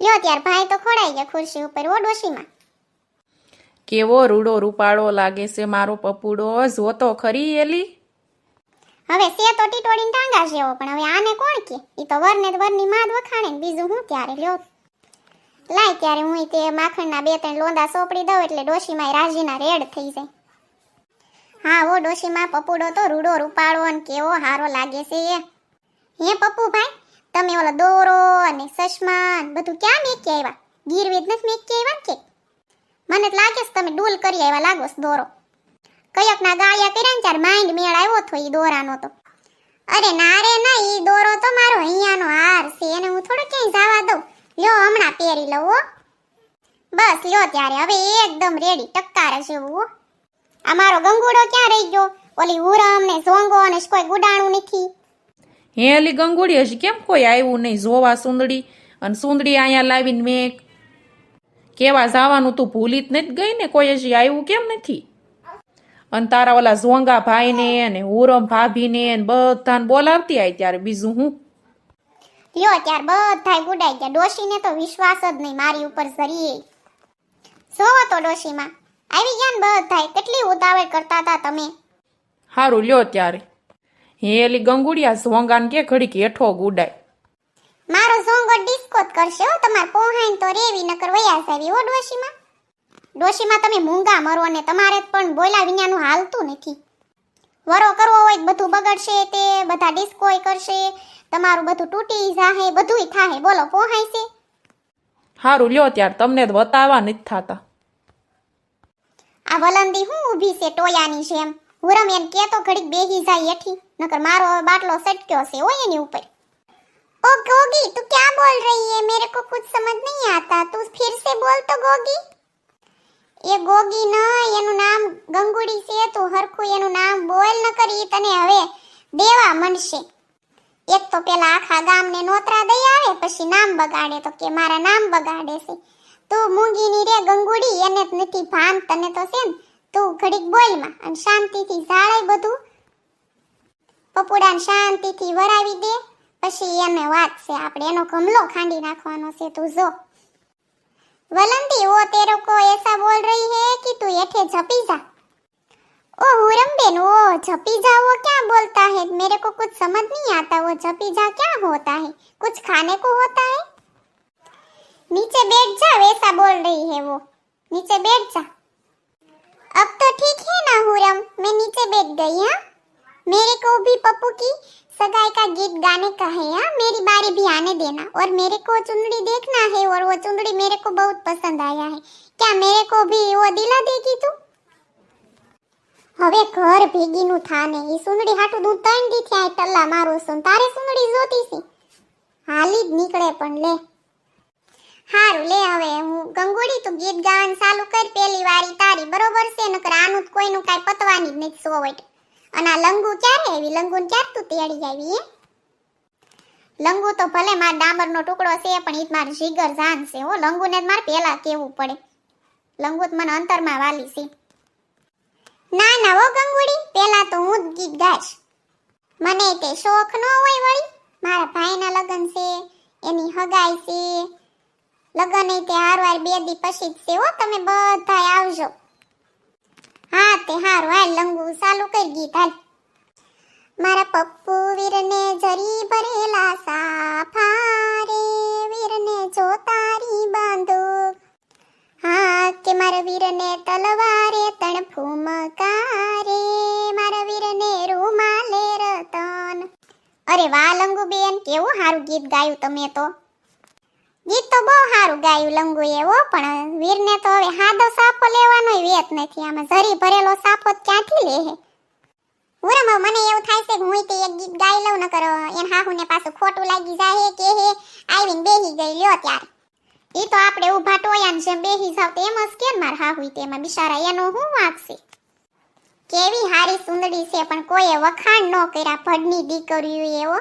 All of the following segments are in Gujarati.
લ્યો ત્યાર ભાઈ તો ખોડાઈ ગયા ખુરશી ઉપર ઓ ડોશીમાં. કેવો રૂડો રૂપાળો લાગે છે મારો પપુડો જોતો ખરી એલી? હવે સે તો ટીટોડીને ટાંગા જેવો પણ હવે આને કોણ કે? ઈ તો વરને વરની માદ વખાણે ને બીજું હું ત્યારે લ્યો? લાય ત્યારે હું તે માખણના બે ત્રણ લોંદા સોપડી દઉં એટલે ડોશીમાં રાજીના રેડ થઈ જાય. હા ઓ ડોશીમાં પપુડો તો રૂડો રૂપાળો અને કેવો હારો લાગે છે એ. હે પપ્પુભાઈ તમે ઓલો દોરો અને ચશ્મા ને બધું ક્યાં મેકી આવ્યા ગીરવીજ નથી મેકી આવ્યા કે મને તો લાગે છે તમે ડૂલ કરી આવ્યા લાગો દોરો. કયકના ગાળિયા કર્યા ને ત્યારે માઇન્ડ મેળ આવ્યો તો એ દોરાનો તો. અરે ના રે ના એ દોરો તો મારો અહીંયાનો હાર છે, એને હું થોડો ક્યાંય જવા દઉં. લ્યો હમણાં પહેરી લઉં હો. બસ લ્યો ત્યારે, હવે એકદમ રેડી ટક્કાર હશે આ મારો ગંગુડો ક્યાં રહી ગયો? ઓલી ઉરમ ને ઝોંગો ને કોઈ ગુડાણું નથી. હે અલી ગંગુડી હજી કેમ કોઈ આવ્યું નહીં? જોવા સુંદડી. અને સુંદડી અહીંયા લાવીને મેં કેવા જવાનું તું ભૂલી જ નથી ગઈ ને? કોઈ હજી આવ્યું કેમ નથી? અને તારા ઓલા ઝોંગા ભાઈને અને ઉરમ ભાભીને ને બધાને બોલાવતી આવી ત્યારે બીજું હું? લ્યો ત્યાર બધાય ગુડાઈ ગયા. ડોશીને તો વિશ્વાસ જ નહીં મારી ઉપર ઝરીએ. જોવો તો ડોશીમાં. આવી ગયા ને બધાય. કેટલી ઉતાવળ કરતા હતા તમે. સારું લ્યો ત્યારે. હે એલી ગંગુડિયા સોંગાન કે ઘડીક હેઠો ગુડાય. મારો સોંગો ડિસ્કો કરશે હો તમાર પોહાઈન તો રેવી નકર વયા સાવી હો ડોશીમાં. ડોશીમાં તમે મૂંગા મરો ને તમારે પણ બોલા વિનાનું હાલતું નથી. વરો કરવો હોય બધું બગડશે તે બધા ડિસ્કોય કરશે તમારું બધું તૂટી જાહે બધુંય થાહે. બોલો પોહાય છે? હારું લ્યો ત્યાર તમને જ બતાવવા નથી થતા. આ વલંદી હું ઊભી છે ટોયાની જેમ? હુરમ એમ કે તો ઘડીક બેહી જાય એઠી નકર મારો હવે બાટલો સટક્યો છે હોય એની ઉપર ओ गोगी तू क्या बोल रही है मेरे को कुछ समझ नहीं आता तू फिर से बोल तो गोगी એ ગોગી ન એનું નામ ગંગુડી છે તું હરખું એનું નામ બોલ ન કરી તને હવે દેવા મળશે એક તો પેલા આખા ગામને નોતરા દઈ આવે પછી નામ બગાડે તો કે મારા નામ બગાડે છે તું મૂંગીની રે ગંગુડી એને જ નથી ભાન તને તો છે ને તું ઘડીક બોલમાં અને શાંતિથી જાળે બધું પપુડાને શાંતિથી વરાવી દે પછી એને વાત છે આપણે એનો ગમલો ખાંડી નાખવાનો છે તું જો वलंदी वो तेरे को ऐसा बोल रही है कि तू येठे झपी जा ओ हुरम बेन वो झपी जा वो क्या बोलता है मेरे को कुछ समझ नहीं आता वो झपी जा क्या होता है कुछ खाने को होता है नीचे बैठ जा वैसा बोल रही है वो नीचे बैठ जा अब तो ठीक है ना हुरम मैं नीचे बैठ गई हाँ मेरे को भी पप्पू की सगाई का गीत गाने का है हाँ मेरी बारी भी आने देना और मेरे को चुंदड़ी देखना है और वो चुंदड़ी मेरे को बहुत पसंद आया है क्या मेरे को भी वो दिला देगी तू હવે ઘર ભેગીનું થાને ઈ સુંદડી હાટું હું ત્રણ દી થયા ટલ્લા મારું છું તારે સુંદડી જોતી છે હાલી જ નીકળે પણ લે હારું લે હવે હું ગંગોડી તું ગીત ગાવાનું ચાલુ કર પેલી વારી તારી બરોબર છે નકર આનું જ કોઈનું કાંઈ પતવાની જ નથી સોવટ અને આ લંગુ ક્યારે આવી? લંગુને ક્યારે તું તેડી આવી લંગુ તો ભલે માર ડામરનો ટુકડો છે, પણ ઈ માર જીગર જાન છે. હો, લંગુને જ મારે પહેલા કેવું પડે. લંગુ તો મને અંતરમાં વાલી છે. ના ના, હો, ગંગુડી, પહેલા તો હું જ ગીત ગાઈશ. મને તે શોખ ન હોય વળી. મારા ભાઈના લગ્ન છે, એની હગાઈ છે. લગ્ન તે હારવાર બે દી પછી જ છે, હો, તમે બધા આવજો. હા, તે હારું. હાલ, લંગુ ચાલુ કરી ગીત હાલ. મારા પપ્પુ વીરને જરી ભરેલા સાફા રે વીરને જો તારી બંદૂક. હા, કે મારા વીરને તલવારે તણ ફૂમકારે, મારા વીરને રૂમાલે રતન. અરે વાહ લંગુ બેન કેવું સારું ગીત ગાયું તમે તો. ગીત તો બહુ સારું ગાયું લંગુ એવો, પણ વીરને તો હવે હાદો સાપો લેવાનો વેત નથી. આમાં જરી ભરેલો સાપો ક્યાંથી લે હે? ઉરમ મને એવું થાય છે કે હું તે એક ગીત ગાઈ લઉં, નકર એન હાહુને પાછું ખોટું લાગી જાય કે હે? આવીને બેહી ગઈ, લ્યો ત્યારે. ઈ તો આપણે ઊભા ટોયાન જેમ બેહી જાવ તો એમ જ કેમ માર હાહુ તેમાં બિચારા એનો હું વાંક કેવી હારી સુંદડી છે, પણ કોઈએ વખાણ ન કર્યા, ભડની દીકરીઓ એવો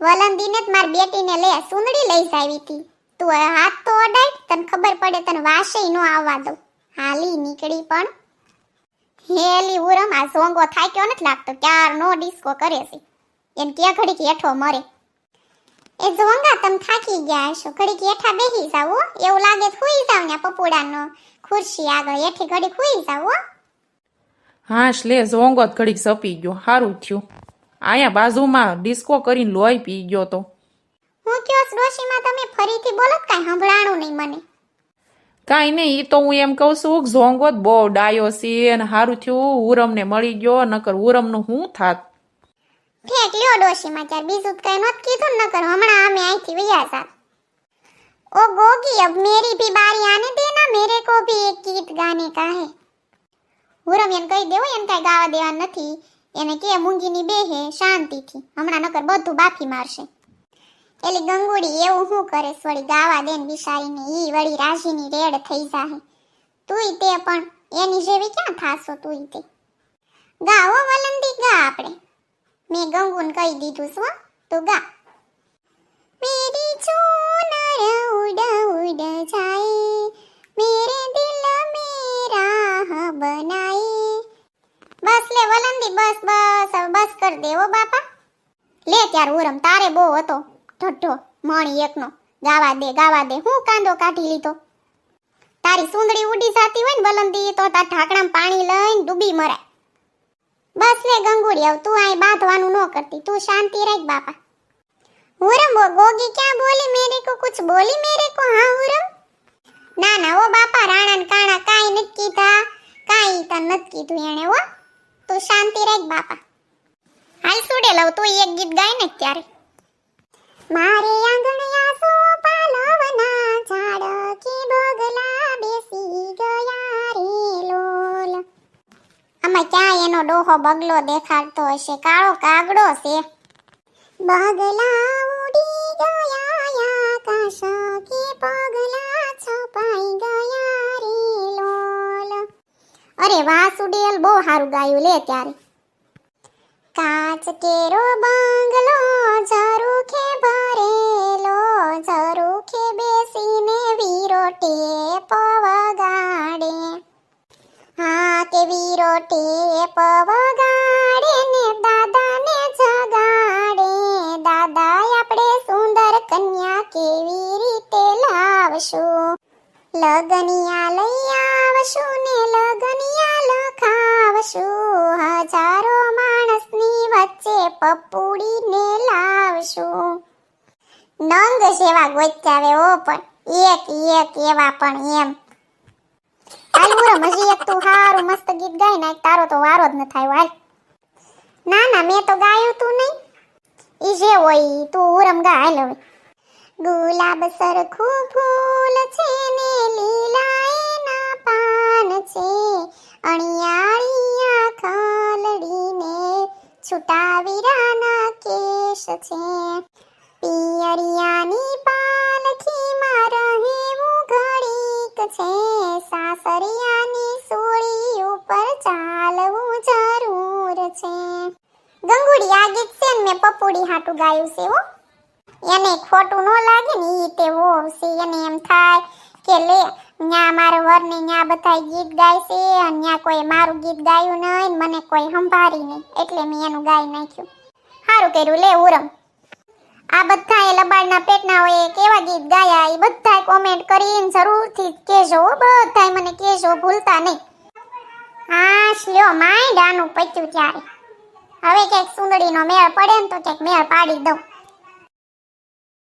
વલંદીને જ મારી બેટીને લે, સુંદડી લઈ આવી હતી તું હાથ તો અડાય, તને ખબર પડે તને વાસે નો આવવા દઉં. હાલી નીકળી પણ. હેલી ઉરમ, આ સોંગો થાક્યો નથી લાગતો, ક્યાર નો ડિસ્કો કરે છે. એને કે ઘડીક હેઠો મરે. એ જોંગા તમ થાકી ગયા હશો, ઘડીક હેઠા બેહી જાવ. એવું લાગે હુઈ જાવ ને પપોડાનો ખુરશી આગળ, હેઠી ઘડીક હુઈ જાવ. હાશ લે, ઝોંગો ઘડીક સપી ગયો સારું થયું. અહીંયા બાજુમાં ડિસ્કો કરીને લોહી પી ગયો તો હું કયો છો ડોશીમાં તમે ફરીથી બોલો જ કાંઈ સંભળાણું નહીં મને કાંઈ નહીં ઈ તો હું એમ કહું છું કે ઝોંગો જ બહુ ડાયો છે અને સારું થયું ઉરમને મળી ગયો નકર ઉરમનું શું થાત ફેંક લ્યો ડોશીમાં ચાર બીજું તો કઈ નત કીધું ને નકર હમણાં અમે અહીંથી વયા જા ओ गोगी अब मेरी भी बारी आने देना मेरे को भी एक गीत गाने का है હુરમ એને કહી દેવો એને કાંઈ ગાવા દેવા નથી એને કે, મૂંગીની બેહે, શાંતિથી. હમણાં નકર બધું બાફી મારશે. એલી ગંગુડી એવું શું કરે? વળી ગાવા દેન બિસારીને ઈ વળી રાજીની રેડ થઈ જાહે. તુંય તે પણ એની જેવી ક્યાં થાશો તુંય તે? ગાવો વલંદી, ગા આપણે. મેં ગંગુન કહી દીધું સ્વ તું ગા. મેરી ચૂનર ઉડ ઉડ જાય લે વલંદી બસ બસ બસ કર દેવો બાપા. લે ત્યાર ઉરમ, તારે બહુ હતો. ઢઢો મણી એકનો. ગાવા દે ગાવા દે, હું કાંદો કાઢી લીધો. તારી સુંદડી ઉડી જાતી હોય ને વલંદી તો તાર ઢાંકણામાં પાણી લઈને ડૂબી મરાય. બસ લે ગંગુડી આવ તું આય બાંધવાનું ન કરતી. તું શાંતિ રાખ બાપા. હુરમ ગોગી, ક્યાં બોલી મેરે કો, કુછ બોલી મેરે કો, હા ઉરમ? ના ના, ઓ બાપા રાણા કાણા કાઈ નક્કી થા કાઈ તા નક્કી તું એણે ઓ તું શાંતિ રાખ, બાપા. હાલ સુડે, લવ તું એક ગીત ગાય ને ત્યારે. મારે આંગણિયા સો પાલવના ઝાડ બગલા બેસી ગયા રે લોલ. આમાં ક્યાં એનો ડોહો બગલો દેખાડતો હશે? કાળો કાગડો છે. બગલા અરે વાહ સુડેલ બહુ સારું ગાયું લે ત્યારે. કાચ કેરો બંગલો ઝરૂખે ભરેલો, ઝરૂખે બેસીને વીરો ટેપ વગાડે હા કે વીરો ટેપ વગાડે ને દાદાને જગાડે. દાદા આપણે સુંદર કન્યા કેવી રીતે લાવશું? લગનિયા લઈ આવશું ને પપુડીને લાવશું. નંગ સેવા ગોચાવે ઓ, પણ એક એક એવા પણ એમ. હાલ ઉરમ હજી એક તું હારું મસ્ત ગીત ગાય નાખ તારો તો વારો જ ન થાય હાલ. ના ના, મેં તો ગાયું તું નહીં. ઈ જે હોય તું ઉરમ ગા, હાલ ગુલાબ સરખું ફૂલ છે ને લીલા એના પાન છે. અણિયાળિયા ખાલડીને છૂટા વીરાના કેશ છે. પિયરિયાની પાલખીમાં રહેવું ઘડીક છે. સાસરિયાની સોળી ઉપર ચાલવું જરૂર છે. ગંગુડી આ ગીત છે ને મેં પપુડી હાટું ગાયું છે હો. એને ખોટું ન લાગે ને એ તે હોવશે એને એમ થાય કે લે ન્યા મારા વરની ન્યા બધાય ગીત ગાય છે અને ન્યા કોઈ મારું ગીત ગાયું નહીં મને કોઈ સંભાળી નહીં એટલે મેં એનું ગાઈ નાખ્યું. સારું કર્યું, લે ઉરમ. આ બધાએ લબાડના પેટના હોય કેવા ગીત ગાયા? એ બધાય કોમેન્ટ કરીને જરૂરથી કહેજો હો, બધાય મને કહેજો, ભૂલતા નહીં હા શ્લ્યો માય ડાનું પચ્યું ત્યારે હવે ક્યાંક સુંદડીનો મેળ પડે ને તો ક્યાંક મેળ પાડી દઉં.